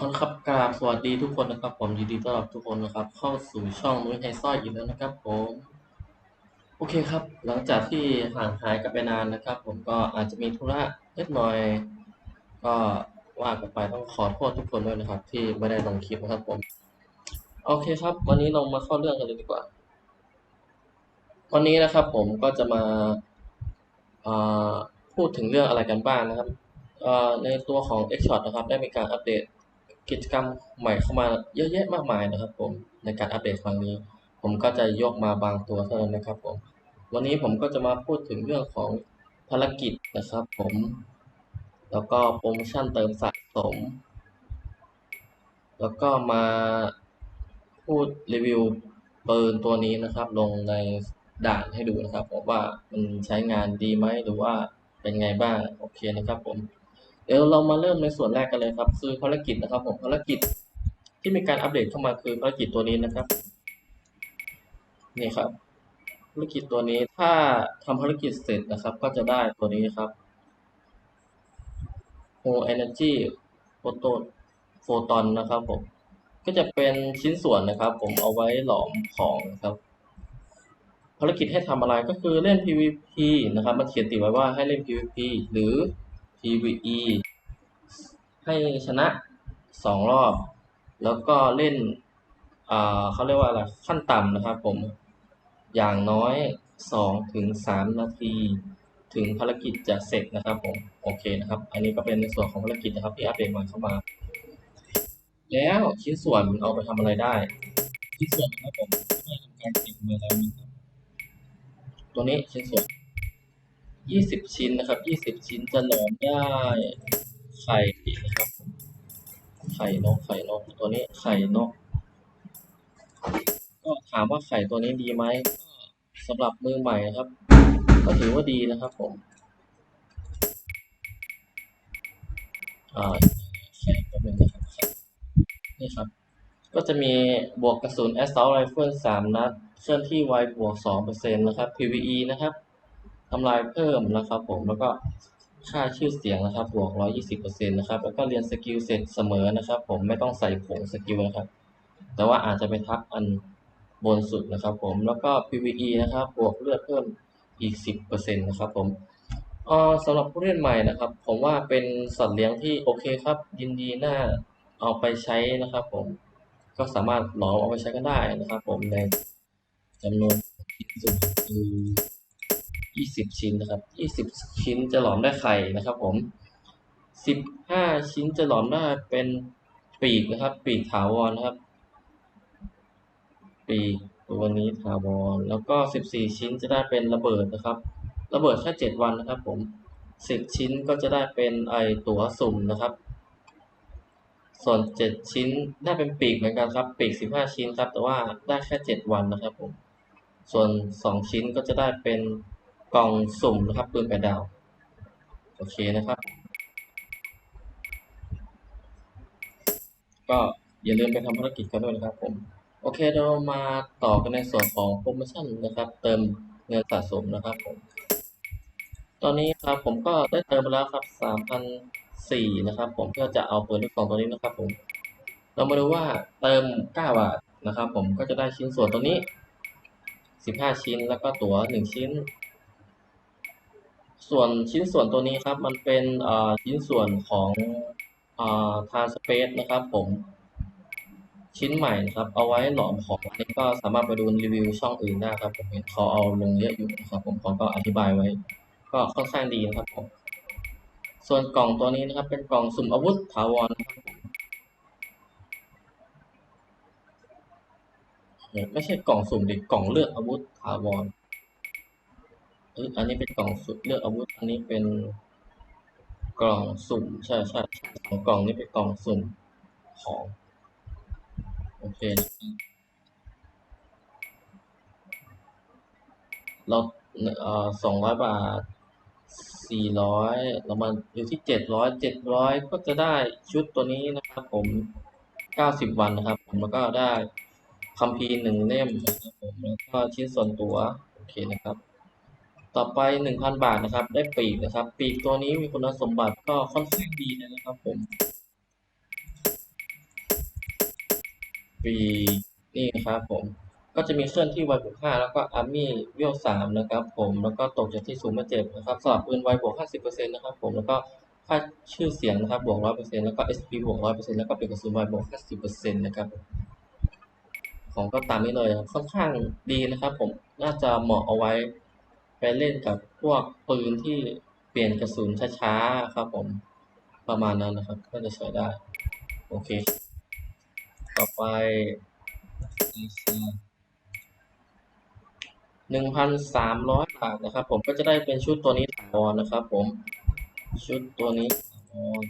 คนครับกราบสวัสดีทุกคนนะครับ ผมยินดีต้อนรับทุกคนนะครับ เข้าสู่ช่องนุ้ยไฮสร้อยอีกแล้วนะครับผมโอเคครับ หลังจากที่ห่างหายกันไปนานนะครับ ผมก็อาจจะมีธุระเล็กน้อย ก็ว่ากันไปต้องขอโทษทุกคนด้วยนะครับ ที่ไม่ได้ลงคลิปนะครับผมโอเคครับ วันนี้เรามาเข้าเรื่องกันเลยดีกว่า วันนี้นะครับ ผมก็จะมาพูดถึงเรื่องอะไรกันบ้างนะครับในตัวของ X Shot นะครับ ได้มีการอัปเดต กิจกรรมใหม่เข้ามาเยอะแยะมากมายนะครับผมในการอัปเดตครั้งนี้ ผมก็จะยกมาบางตัวเท่านั้นนะครับผมวันนี้ผมก็จะมาพูดถึงเรื่องของภารกิจนะครับผม แล้วก็โปรโมชั่นเติมสะสม แล้วก็มาพูดรีวิวปืนตัวนี้นะครับ ลงในด่านให้ดูนะครับผมว่ามันใช้งานดีไหมหรือว่าเป็นไงบ้างโอเคนะครับผม เดี๋ยวเรามาเริ่มในส่วนแรกกันเลยครับ คือภารกิจนะครับผมภารกิจที่มีการอัปเดตเข้ามาคือภารกิจตัวนี้นะครับนี่ครับภารกิจตัวนี้ถ้าทำภารกิจเสร็จนะครับ ก็จะได้ตัวนี้ครับ o Energy Photon Photon นะครับผมก็จะเป็นชิ้นส่วนนะครับ ผมเอาไว้หลอมของนะครับ ภารกิจให้ทำอะไรก็คือเล่น PVP นะครับ มันเขียนติดไว้ว่าให้เล่น PVP หรือ PVE ให้ชนะสองรอบ แล้วก็เล่นเขาเรียกว่าอะไรขั้นต่ำนะครับผมอย่างน้อยสองถึงสามนาที ถึงภารกิจจะเสร็จนะครับผมโอเคนะครับ อันนี้ก็เป็นในส่วนของภารกิจนะครับที่อัปเดตม่เข้ามา แล้วชิ้นส่วนมันเอาไปทำอะไรได้ ชิ้นส่วนนะครับผมได้ทำการเก็บมาแล้วนะครับตัวนี้ชิ้นส่วน 20ชิ้นนะครับ20ชิ้นจะหลอมได้ไข่นะครับ ไข่นกไข่นกตัวนี้ไข่นก ก็ถามว่าไข่ตัวนี้ดีไหมสำหรับมือใหม่นะครับ ก็ถือว่าดีนะครับผมอ่าไข่ตัวหนึ่งนะครับนี่ครับ ก็จะมีบวกกระสุน Assault Rifle 3 นัดเคลื่อนที่ไวบวก2%นะครับ PVE นะครับ ทำลายเพิ่มนะครับผมแล้วก็ค่าชื่อเสียงนะครับบวก 120%นะครับ แล้วก็เรียนสกิลเสร็จเสมอนะครับ ผมไม่ต้องใส่ผงสกิลนะครับ แต่ว่าอาจจะไปทับอันบนสุดนะครับ ผมแล้วก็ PVE นะครับ บวกเลือดเพิ่มอีก 10%นะครับผมเออสำหรับผู้เล่นใหม่นะครับ ผมว่าเป็นสัตว์เลี้ยงที่โอเคครับ ยินดีน่าเอาไปใช้นะครับ ผมก็สามารถหลอมเอาไปใช้กันได้นะครับ ผมในจำนวนชิ้นส่วนคือ 20 ชิ้นนะครับ 20 ชิ้นจะหลอมได้ไข่นะครับ ผม 15 ชิ้นจะหลอมได้เป็นปีกนะครับ ปีกถาวรนะครับ ปีกตัวนี้ถาวรแล้วก็ 14 ชิ้นจะได้เป็นระเบิดนะครับ ระเบิดแค่7วันนะครับ ผม 10 ชิ้นก็จะได้เป็นไอตั๋วสุ่มนะครับ ส่วน 7 ชิ้นได้เป็นปีกเหมือนกันครับ ปีก 15 ชิ้นครับ แต่ว่าได้แค่ 7 วันนะครับผมส่วน 2 ชิ้นก็จะได้เป็น กล่องสุ่มนะครับปืนแปดดาว โอเคนะครับ ก็อย่าลืมไปทำภารกิจกันด้วยนะครับผม โอเคเรามาต่อกันในส่วนของโปรโมชั่นนะครับ เติมเงินสะสมนะครับผม ตอนนี้ครับผมก็ได้เติมไปแล้วครับสามพันสี่นะครับ ผมเพื่อจะเอาปืนลูกซองตัวนี้นะครับ ผม เรามาดูว่าเติมเก้าบาทนะครับ ผมก็จะได้ชิ้นส่วนตัวนี้สิบห้าชิ้นแล้วก็ตั๋วหนึ่งชิ้น ส่วนชิ้นส่วนตัวนี้ครับ มันเป็นชิ้นส่วนของทาสเปซนะครับผมชิ้นใหม่นะครับ เอาไว้หลอมของอันนี้ก็สามารถไปดูรีวิวช่องอื่นได้ครับผมเห็นเขาเอาลงเยอะอยู่นะครับผมเขาก็อธิบายไว้ ก็ค่อนข้างดีนะครับผมส่วนกล่องตัวนี้นะครับ เป็นกล่องสุ่มอาวุธถาวรครับไม่ใช่กล่องสุ่มดิกล่องเลือกอาวุธถาวร อยอันนี้เป็นกล่องสุ่มเลือกอาวุธ อันนี้เป็นกล่องสุ่มใช่ใช่สองกล่องนี้เป็นกล่องสุ่มของโอเคนะครับเราเอ่อสองร้อยบาทสี่ร้อยเรามาอยู่ที่เจ็ดร้อยเจ็ดร้อยก็จะได้ชุดตัวนี้นะครับผมเก้าสิบวันนะครับ ผมแล้วก็ได้คัมภีร์หนึ่งเล่มนะครับผมแล้วก็ชิ้นส่วนตัว โอเคนะครับ ต่อไปหนึ่งพันบาทนะครับ ได้ปีกนะครับ ปีกตัวนี้มีคุณสมบัติก็ค่อนข้างดีเลยนะครับผม ปีกนี่นะครับผม ก็จะมีเคลื่อนที่ไวบวก5แล้วก็อาร์มี่เวล3นะครับ ผมแล้วก็ตกจากที่สูงมาเจ็บนะครับสำหรับปืนไวบวก50%นต์นะครับ ผมแล้วก็ค่าชื่อเสียงนะครับบวก100%แล้วก็ SP บวก100%แล้วก็เป็นกระสุนไวบวก50%นะครับของก็ตามนี้เลยค่อนข้างดีนะครับ ผมน่าจะเหมาะเอาไว้ ไปเล่นกับพวกปืนที่เปลี่ยนกระสุนช้าๆครับผมประมาณนั้นนะครับ ก็จะใช้ได้ โอเค ต่อไปหนึ่งพันสามร้อยบาทนะครับ ผมก็จะได้เป็นชุดตัวนี้ถาวรนะครับ ผมชุดตัวนี้ถาวร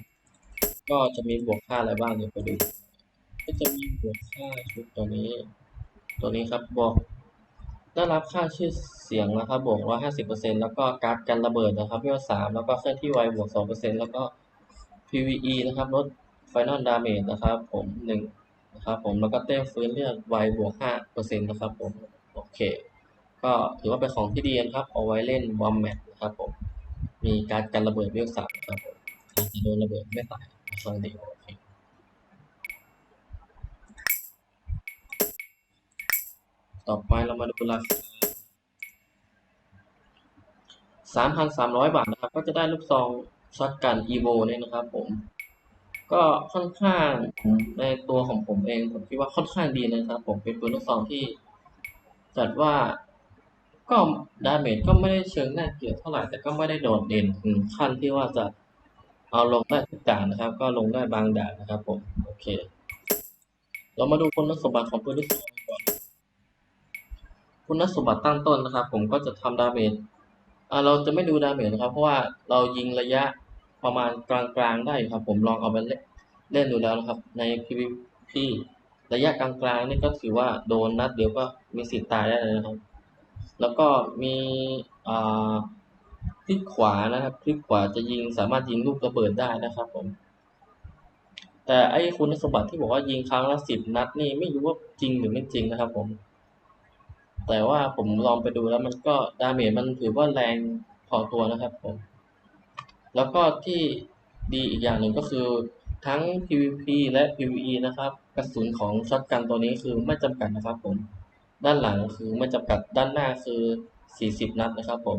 ก็จะมีบวกค่าอะไรบ้างเดี๋ยวไปดู ก็จะมีบวกค่าชุดตัวนี้ ตัวนี้ครับบอก ได้รับค่าชื่อเสียงนะครับ บวกร้อยห้าสิบเปอร์เซ็นแล้วก็การ์ดกันระเบิดนะครับเวลสามแล้วก็เคลื่อนที่ไวบวกสองเปอร์เซ็นแล้วก็ PVE นะครับ ลด Final Damage นะครับ ผมหนึ่งนะครับผม แล้วก็เต้ฟื้นเลือดไวบวกห้าเปอร์เซ็นนะครับผม โอเค ก็ถือว่าเป็นของที่ดีนะครับ เอาไว้เล่นบอมแมทนะครับผม มีการกันระเบิดเวลสามครับผมอาจจะโดนระเบิดไม่ตายฟังดีโอเค ต่อไปเรามาดูราคาสามพันสามร้อยบาทนะครับ ก็จะได้ลูกซองช็อตกันอีโวเนี่ยนะครับ ผม ก็ค่อนข้างในตัวของผมเองผมคิดว่าค่อนข้างดีนะครับ ผมเป็นปืนลูกซองที่จัดว่าก็ดาเมจก็ไม่ได้เชิงน่าเกลียดเท่าไหร่แต่ก็ไม่ได้โดดเด่นถึงขั้นที่ว่าจะเอาลงได้ทุกด่านนะครับ ก็ลงได้บางด่านนะครับ ผมโอเค เรามาดูคุณสมบัติของปืนลูกซอง คุณสมบัติตั้งต้นนะครับ ผมก็จะทำดาเมจเราจะไม่ดูดาเมจนะครับ เพราะว่าเรายิงระยะประมาณกลางๆได้ครับ ผมลองเอาไปเล่นดูแล้วนะครับ ใน PVP ระยะกลางๆนี่ก็ถือว่าโดนนัดเดียวก็มีสิทธิ์ตายได้เลยนะครับ แล้วก็มีคลิกขวานะครับ คลิกขวาจะยิงสามารถยิงลูกระเบิดได้นะครับ ผม แต่ไอ้คุณสมบัติที่บอกว่ายิงครั้งละสิบนัดนี่ไม่รู้ว่าจริงหรือไม่จริงนะครับ ผม แต่ว่าผมลองไปดูแล้วมันก็ดาเมจมันถือว่าแรงพอตัวนะครับผม แล้วก็ที่ดีอีกอย่างหนึ่งก็คือทั้ง PVP และ PVE นะครับกระสุนของช็อตกันตัวนี้คือไม่จำกัดนะครับผม ด้านหลังคือไม่จำกัดด้านหน้าคือ 40 นัดนะครับผม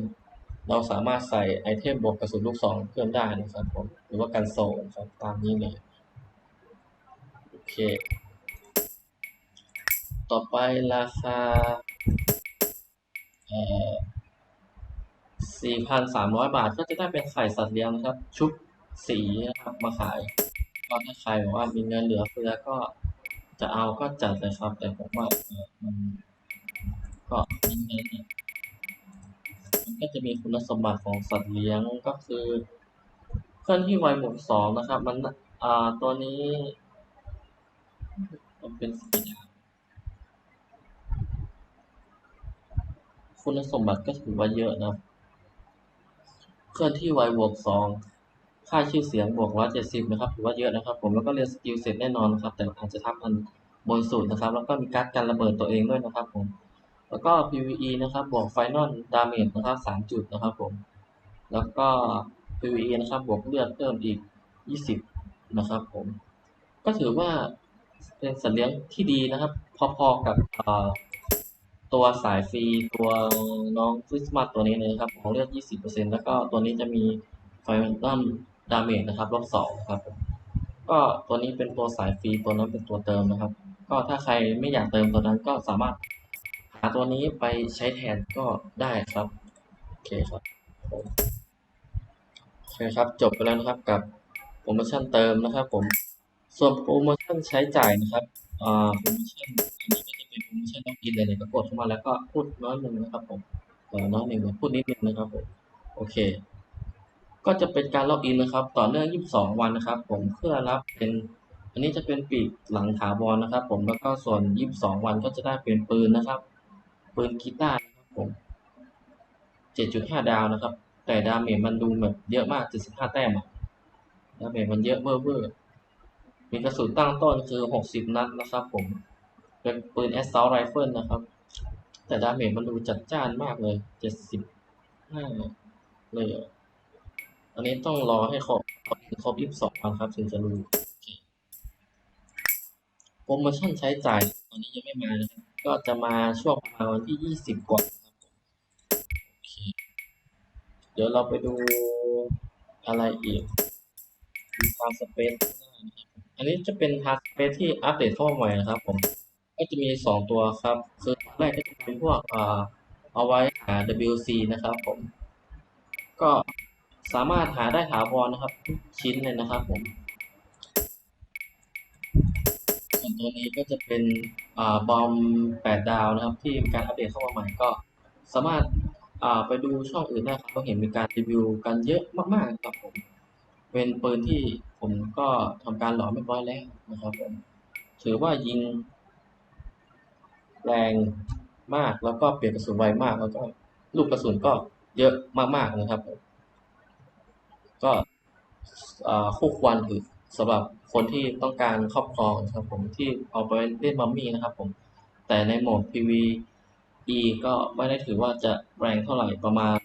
เราสามารถใส่ไอเทมบวกกระสุนลูกซองเพิ่มได้นะครับผมหรือว่ากันโซนครับตามนี้เลยโอเค ต่อไปราคา เอ่อ4,300บาทก็จะได้เป็นไข่สัตว์เลี้ยงนะครับ ชุดสีนะครับมาขายก็ถ้าใครบอกว่ามีเงินเหลือเฟือก็จะเอาก็จัดเลยครับ แต่ผมว่ามันก็มีเงินเนี่ยมันก็จะมีคุณสมบัติของสัตว์เลี้ยงก็คือเคลื่อนที่ไวบวกสองนะครับ มันอ่าตัวนี้มันเป็นสีดำ คุณสมบัติก็ถือว่าเยอะนะเคลื่อนที่ไวบวกสองค่าชื่อเสียงบวกร้อยเจ็ดสิบนะครับถือว่าเยอะนะครับ ผมแล้วก็เรียนสกิลเสร็จแน่นอนนะครับ แต่อาจจะทับมันบนสุดนะครับ แล้วก็มีการ์ดกันระเบิดตัวเองด้วยนะครับ ผม แล้วก็ PVE นะครับบวก Final Damage นะครับสามจุดนะครับ ผม แล้วก็ PVE นะครับบวกเลือดเพิ่มอีกยี่สิบนะครับ ผม ก็ถือว่าเป็นสัตว์เลี้ยงที่ดีนะครับ พอๆกับเอ่อ ตัวสายฟรีตัวน้องคริสต์มาสตัวนี้เลยครับของเลือด 20%แล้วก็ตัวนี้จะมีไฟนัมดาเมจนะครับลบสองครับ ก็ตัวนี้เป็นตัวสายฟรีตัวนั้นเป็นตัวเติมนะครับ ก็ถ้าใครไม่อยากเติมตัวนั้นก็สามารถหาตัวนี้ไปใช้แทนก็ได้ครับ โอเคครับโอเคครับจบไปแล้วนะครับกับโปรโมชั่นเติมนะครับผมส่วนโปรโมชั่นใช้จ่ายนะครับอ่าโปรโมชั่นอันนี้ก็จะ เป็นโปรโมชั่นล็อกอินเลยเนี่ยก็กดเข้ามาแล้วก็พูดน้อยหนึ่งนะครับผมเออน้อยหนึ่งพูดนิดนึงนะครับผมโอเค ก็จะเป็นการล็อกอินนะครับ ต่อเนื่อง 22 วันนะครับ ผมเพื่อรับเป็นอันนี้จะเป็นปีกหลังถาวรนะครับ ผมแล้วก็ส่วน 22 วันก็จะได้เป็นปืนนะครับ ปืนกีตาร์นะครับผม 7.5 ดาวนะครับ แต่ดาเมจมันดูแบบเยอะมาก 75 แต้มอะดาเมจมันเยอะเบ้อเบ้อมีกระสุนตั้งต้นคือ 60 นัดนะครับผม เป็นปืน assault rifle นะครับ แต่ดาเมจมันดูจัดจ้านมากเลย 75 เลยอะอันนี้ต้องรอให้ครบครบ 22วันครับ ถึงจะรู้โปรโมชั่นใช้จ่ายตอนนี้ยังไม่มานะครับ ก็จะมาช่วงประมาณวันที่ยี่สิบกว่าครับโอเค เดี๋ยวเราไปดูอะไรอีกดูทางสเปซอันนี้จะเป็นทางสเปซที่อัปเดตเข้ามาใหม่นะครับผม ก็จะมีสองตัวครับ คือตัวแรกก็จะเป็นพวกอ่าเอาไว้หา WC นะครับผม ก็สามารถหาได้ถาวรนะครับทุกชิ้นเลยนะครับผมส่วนตัวนี้ก็จะเป็นอ่าบอมแปดดาวนะครับ ที่มีการอัปเดตเข้ามาใหม่ก็สามารถอ่าไปดูช่องอื่นได้ครับเราเห็นมีการรีวิวกันเยอะมากๆครับผม เป็นปืนที่ผมก็ทำการหลอมเรียบร้อยแล้วนะครับผมถือว่ายิง แรงมากแล้วก็เปลี่ยนกระสุนไวมาก แล้วก็ลูกกระสุนก็เยอะมากๆนะครับ ก็คู่ควรถือสำหรับคนที่ต้องการครอบครองนะครับผมที่เอาไปเล่นมัมมี่นะครับผมแต่ในโหมด PVE ก็ไม่ได้ถือว่าจะแรงเท่าไหร่ประมาณ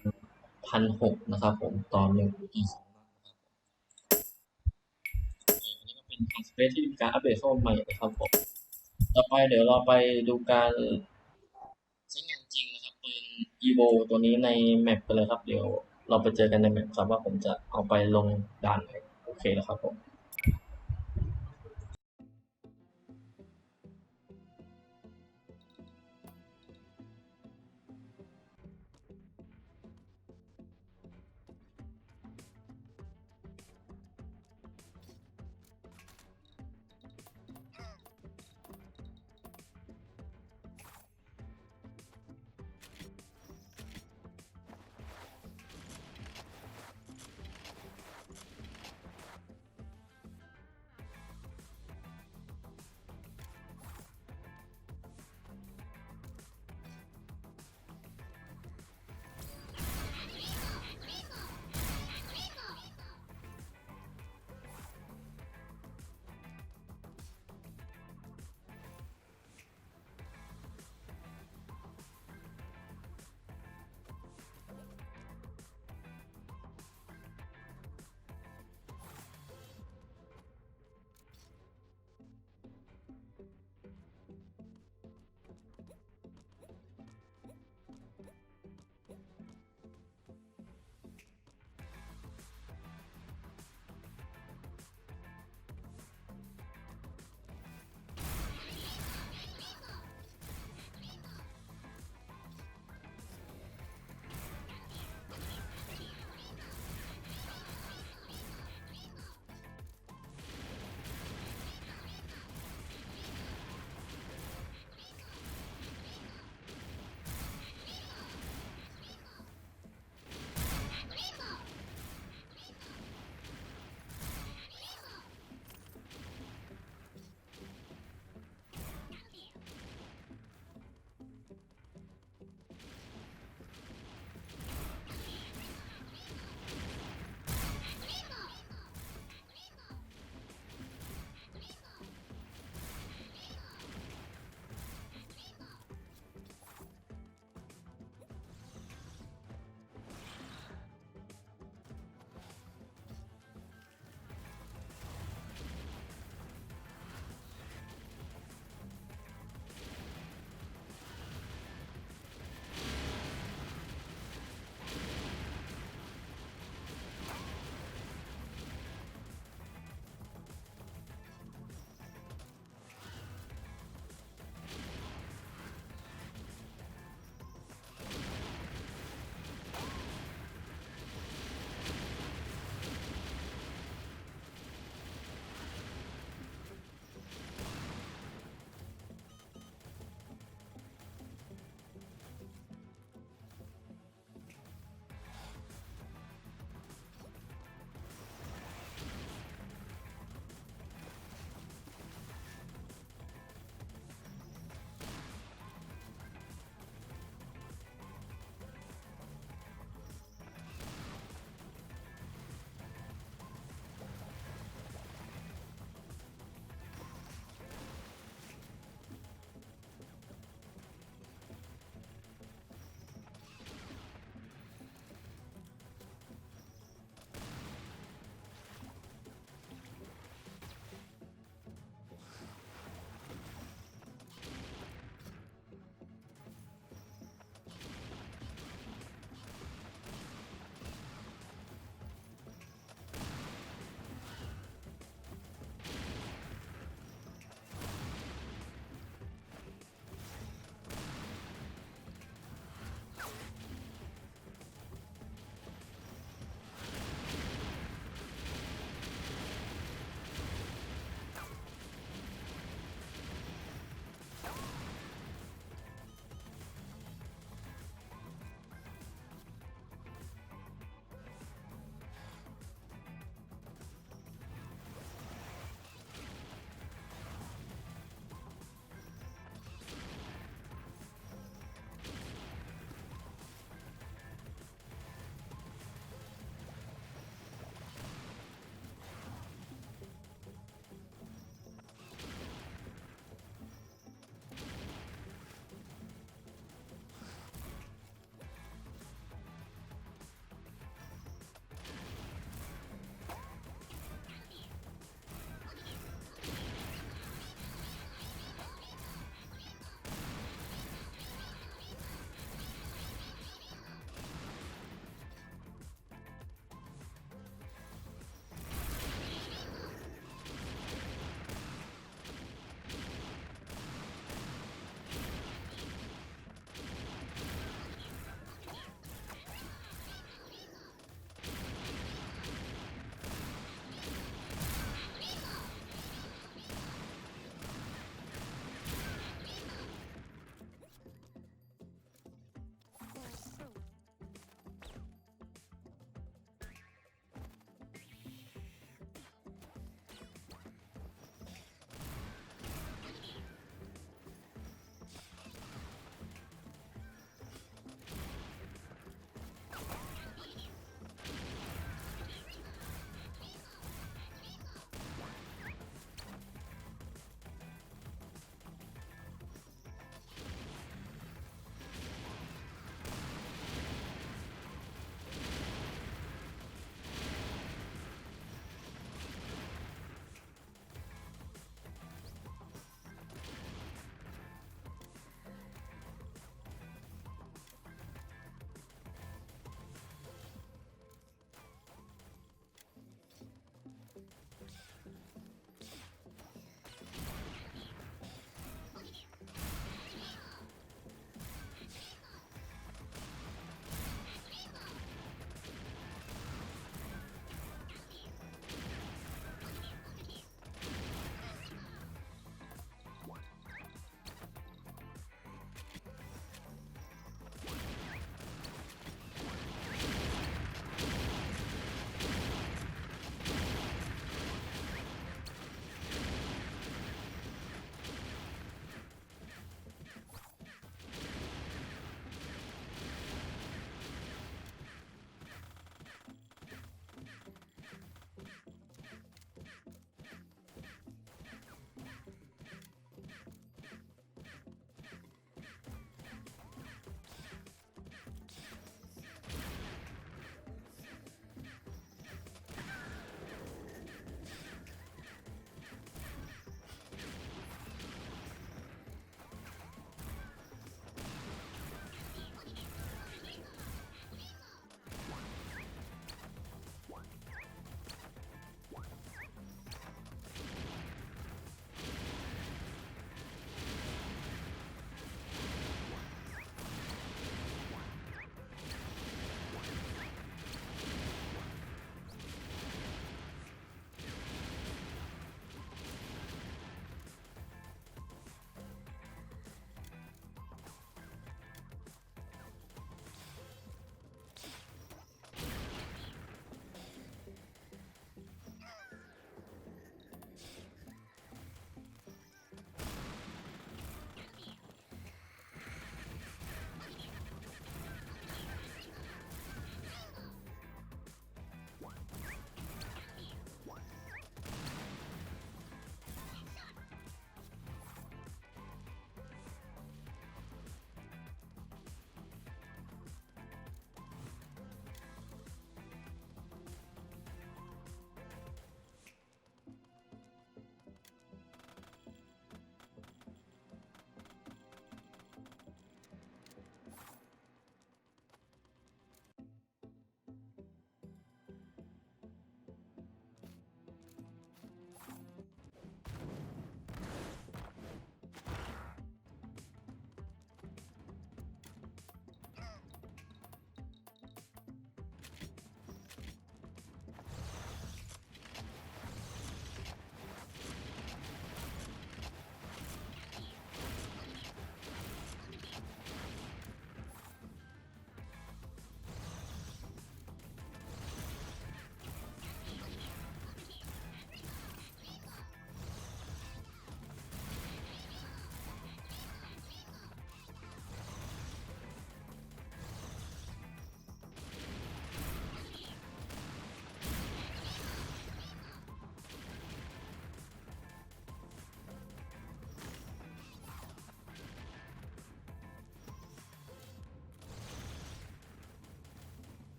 พันหกนะครับผมตอนหนึ่งต่อสองนันะครับอันนี้ก็เป็นทางสเปซที่มีการอัปเดตเข้ามาใหม่นะครับผม ต่อไปเดี๋ยวเราไปดูการใช้งานจริงนะครับปืน evo ตัวนี้ในแมปกันเลยครับ เดี๋ยวเราไปเจอกันในแมปครับว่าผมจะเอาไปลงด่านไหนโอเคแล้วครับผม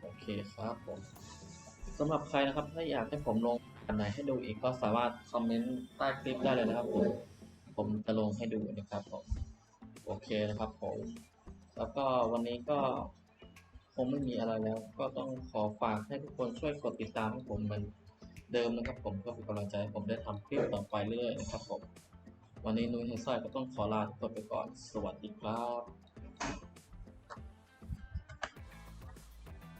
โอเคครับผมสำหรับใครนะครับ ถ้าอยากให้ผมลงอันไหนให้ดูอีกก็สามารถคอมเมนต์ใต้คลิปได้เลยนะครับผมผมจะลงให้ดูนะครับผมโอเคนะครับผม แล้วก็วันนี้ก็คงไม่มีอะไรแล้ว ก็ต้องขอฝากให้ทุกคนช่วยกดติดตามให้ผมเหมือนเดิมนะครับผมก็เป็นกำลังใจให้ผมได้ทำคลิปต่อไปเรื่อยๆนะครับผม วันนี้นุ้ยเฮซ่าก็ต้องขอลาทุกคนไปก่อน สวัสดีครับ